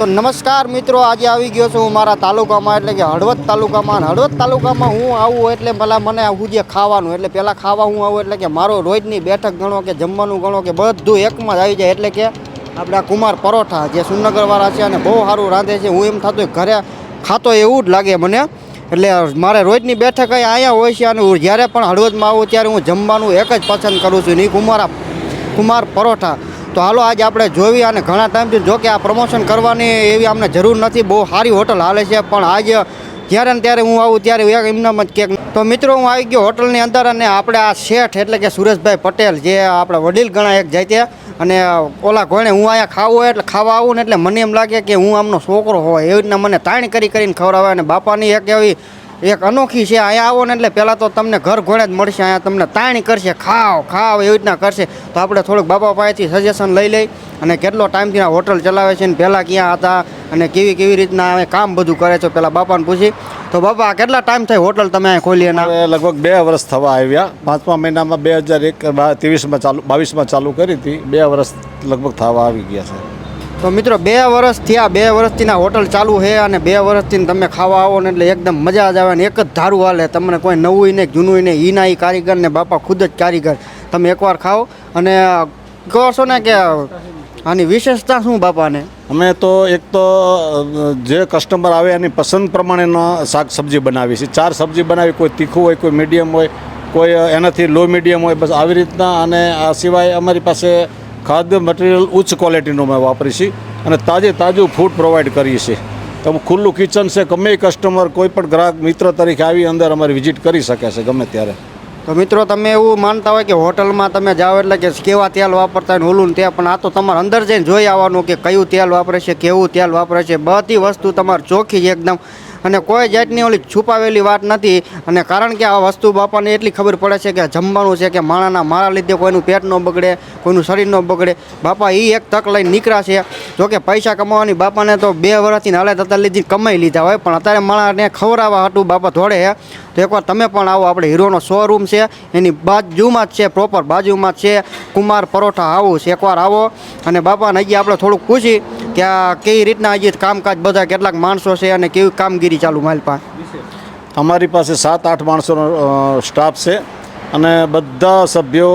તો નમસ્કાર મિત્રો, આજે આવી ગયો છું હું મારા તાલુકામાં, એટલે કે હળવદ તાલુકામાં. હળવદ તાલુકામાં હું આવું એટલે ભલા મને આવું જે ખાવાનું, એટલે પહેલાં ખાવા હું આવું, એટલે કે મારો રોજની બેઠક ગણો કે જમવાનું ગણો કે બધું એકમાં જ આવી જાય, એટલે કે આપણા કુમાર પરોઠા, જે સુનગરવાળા છે અને બહુ સારું રાંધે છે, હું એમ થતું ઘરે ખાતો એવું જ લાગે મને. એટલે મારે રોજની બેઠક અહીં અહીંયા હોય છે અને હું જ્યારે પણ હળવદમાં આવું, ત્યારે હું જમવાનું એક જ પસંદ કરું છું નહીં કુમારા, કુમાર પરોઠા. તો હાલો આજે આપણે જોવી અને ઘણા ટાઈમથી જો કે આ પ્રમોશન કરવાની એવી અમને જરૂર નથી. બહુ સારી હોટલ હાલે છે. પણ આજે જ્યારે ને ત્યારે હું આવું ત્યારે એમનામ જ કેક તો મિત્રો હું આવી ગયો હોટલની અંદર અને આપણે આ શેઠ એટલે કે સુરેશભાઈ પટેલ જે આપણા વડીલ ગણા એક જાય અને ઓલા ઘોણે હું અહીંયા ખાવું હોય એટલે ખાવા આવું ને એટલે મને એમ લાગે કે હું આમનો છોકરો હોય એવી રીતના મને તાણ કરી કરીને ખવડાવે અને બાપાની એક એવી એક અનોખી છે, અહીંયા આવો ને એટલે પહેલાં તો તમને ઘર ઘોડે જ મળશે, અહીંયા તમને તાણી કરશે, ખાવ ખાવ એવી રીતના કરશે. તો આપણે થોડુંક બાપા પાસેથી સજેશન લઈ લઈ અને કેટલો ટાઈમથી આ હોટલ ચલાવે છે ને પહેલાં ક્યાં હતા અને કેવી કેવી રીતના અમે કામ બધું કરે છે પહેલાં બાપાને પૂછી. તો બાપા કેટલા ટાઈમ થાય હોટલ તમે ખોલી એના લગભગ બે વર્ષ થવા આવ્યા. પાંચમા મહિનામાં બે હજાર એક ત્રેવીસમાં ચાલુ, બાવીસમાં ચાલુ કરી હતી. બે વર્ષ લગભગ થવા આવી ગયા છે. તો મિત્રો, બે વર્ષ થયા, બે વર્ષથી ના હોટલ ચાલુ છે અને બે વર્ષથી તમે ખાવા આવો ને એટલે એકદમ મજા જ આવે ને એક જ ધારું હાલે. તમને કોઈ નવું ને જૂનું ને ઈના ઈ કારીગર ને બાપા ખુદ જ કારીગર. તમે એકવાર ખાઓ અને કહો છો ને કે આની વિશેષતા શું બાપાને? અમે તો એક તો જે કસ્ટમર આવે એની પસંદ પ્રમાણેનો શાક સબ્જી બનાવી છે ચાર સબ્જી બનાવી, કોઈ તીખું હોય, કોઈ મીડિયમ હોય, કોઈ એનાથી લો મીડિયમ હોય, બસ આવી રીતના. અને આ સિવાય અમારી પાસે ખાદ્ય મટીરિયલ ઉચ્ચ ક્વોલિટીનું અમે વાપરીએ છીએ અને તાજે તાજું ફૂડ પ્રોવાઈડ કરીએ છીએ તો ખુલ્લું કિચન છે, ગમે કસ્ટમર કોઈ પણ ગ્રાહક મિત્ર તરીકે આવી અંદર અમારી વિઝિટ કરી શકે છે, ગમે ત્યારે. તો મિત્રો તમે એવું માનતા હોય કે હોટલમાં તમે જાઓ એટલે કે કેવા તેલ વાપરતા હોય ઓલું ને તે, પણ આ તો તમારે અંદર જઈને જોઈ આવવાનું કે કયું તેલ વાપરે છે, કેવું તેલ વાપરે છે. બધી વસ્તુ તમારે ચોખ્ખી એકદમ. અને કોઈ જાતની ઓલી છુપાવેલી વાત નથી. અને કારણ કે આ વસ્તુ બાપાને એટલી ખબર પડે છે કે જમવાનું છે કે માણાના મારા લીધે કોઈનું પેટ ન બગડે, કોઈનું શરીર ન બગડે. બાપા એ એક તક લઈને નીકળ્યા છે. જોકે પૈસા કમાવાની બાપાને તો બે વર્ષથી હાલત તતા લીધી કમાઈ લીધા હોય, પણ અત્યારે માણાને ખવડાવવા હતું બાપા થોડે તો એકવાર તમે પણ આવો, આપણે હીરોનો શોરૂમ છે. એની બાજુમાં જ છે પ્રોપર બાજુમાં જ છે. કુમાર પરોઠા હાઉસ એકવાર આવો. અને બાપાને અહીંયા આપણે થોડુંક પૂછી કે આ કેવી રીતના હજી કામકાજ બધા કેટલાક માણસો છે અને કેવી કામગીરી ચાલુ મારી પાસે? અમારી પાસે સાત, આઠ માણસોનો સ્ટાફ છે અને બધા સભ્યો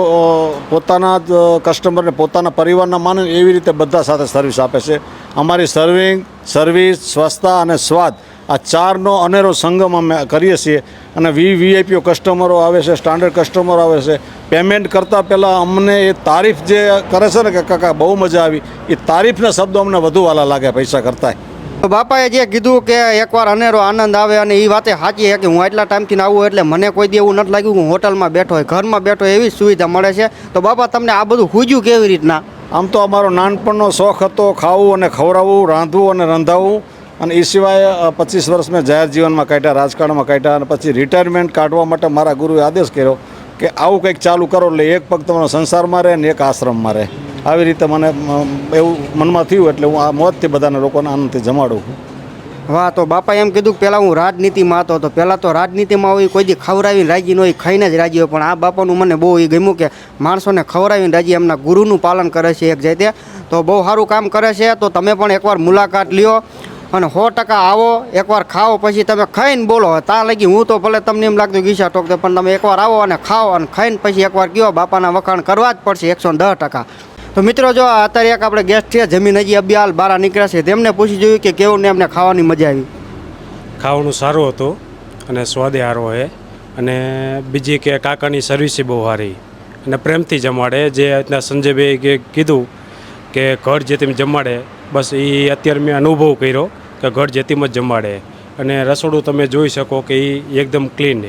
પોતાના જ કસ્ટમરને પોતાના પરિવારના માને એવી રીતે બધા સાથે સર્વિસ આપે છે. અમારી સર્વિંગ સર્વિસ સ્વચ્છતા અને સ્વાદ આ ચારનો અનેરો સંગમ અમે કરીએ છીએ. અને વી વીઆઈપીઓ કસ્ટમરો આવે છે સ્ટાન્ડર્ડ કસ્ટમરો આવે છે. પેમેન્ટ કરતાં પહેલાં અમને એ તારીફ જે કરે છે ને કે કાકા બહુ મજા આવી એ તારીફના શબ્દો અમને વધુ વાલા લાગે પૈસા કરતાંય. બાપાએ જે કીધું કે એકવાર અનેરો આનંદ આવે અને એ વાતે સાચી છે કે હું એટલા ટાઈમથી આવું એટલે મને કોઈ દી એવું નથી લાગ્યું કે હું હોટલમાં બેઠો હોય ઘરમાં બેઠો એવી સુવિધા મળે છે. તો બાપા તમને આ બધું હુજ્યું કેવી રીતના? આમ તો અમારો નાનપણનો શોખ હતો ખાવું અને ખવડાવવું રાંધવું અને રંધાવવું. અને એ સિવાય પચીસ વર્ષ મેં જાહેર જીવનમાં કાઢ્યા, રાજકારણમાં કાઢ્યા અને પછી રિટાયરમેન્ટ કાઢવા માટે મારા ગુરુએ આદેશ કર્યો કે આવું કંઈક ચાલુ કરો એટલે એક પગ તમારો સંસારમાં રહે ને એક આશ્રમમાં રહે. આવી રીતે મને એવું મનમાં થયું એટલે હું આ મોતથી બધાને લોકોને આનંદથી જમાડું વાહ, તો બાપા એમ કીધું કે પહેલાં હું રાજનીતિમાં હતો, તો પહેલાં તો રાજનીતિમાં હોય, કોઈ દી ખવડાવીને રાજી ન હોય, ખાઈને જ રાજી હોય, પણ આ બાપાનું મને બહુ એ ગમ્યું કે માણસોને ખવડાવીને રાજી એમના ગુરુનું પાલન કરે છે એક જાતે. તો બહુ સારું કામ કરે છે, તો તમે પણ એકવાર મુલાકાત લ્યો. અને સો ટકા આવો, એકવાર ખાઓ, પછી તમે ખાઈને બોલો. ત્યાં લગી હું તો ભલે તમને એમ લાગતું ગીસા ટોકતો પણ તમે એકવાર આવો અને ખાઓ અને ખાઈને પછી એકવાર કહો બાપાના વખાણ કરવા જ પડશે એકસો દસ ટકા. તો મિત્રો જો અત્યારે એક આપણે ગેસ્ટ છે, જમીન હજી અબ્યાલ બહાર નીકળ્યા છે, તેમને પૂછી જોયું કે કેવું ને એમને ખાવાની મજા આવી. ખાવાનું સારું હતું અને સ્વાદે સારો છે અને બીજી કે કાકાની સર્વિસ બહુ સારી. અને પ્રેમથી જમાડે, જે રીતના સંજયભાઈ કીધું કે ઘર જેતીમ જમાડે, બસ એ અત્યારે મેં અનુભવ કર્યો. કે ઘર જેતીમ જ જમાડે. અને રસોડું તમે જોઈ શકો કે એ એકદમ ક્લીન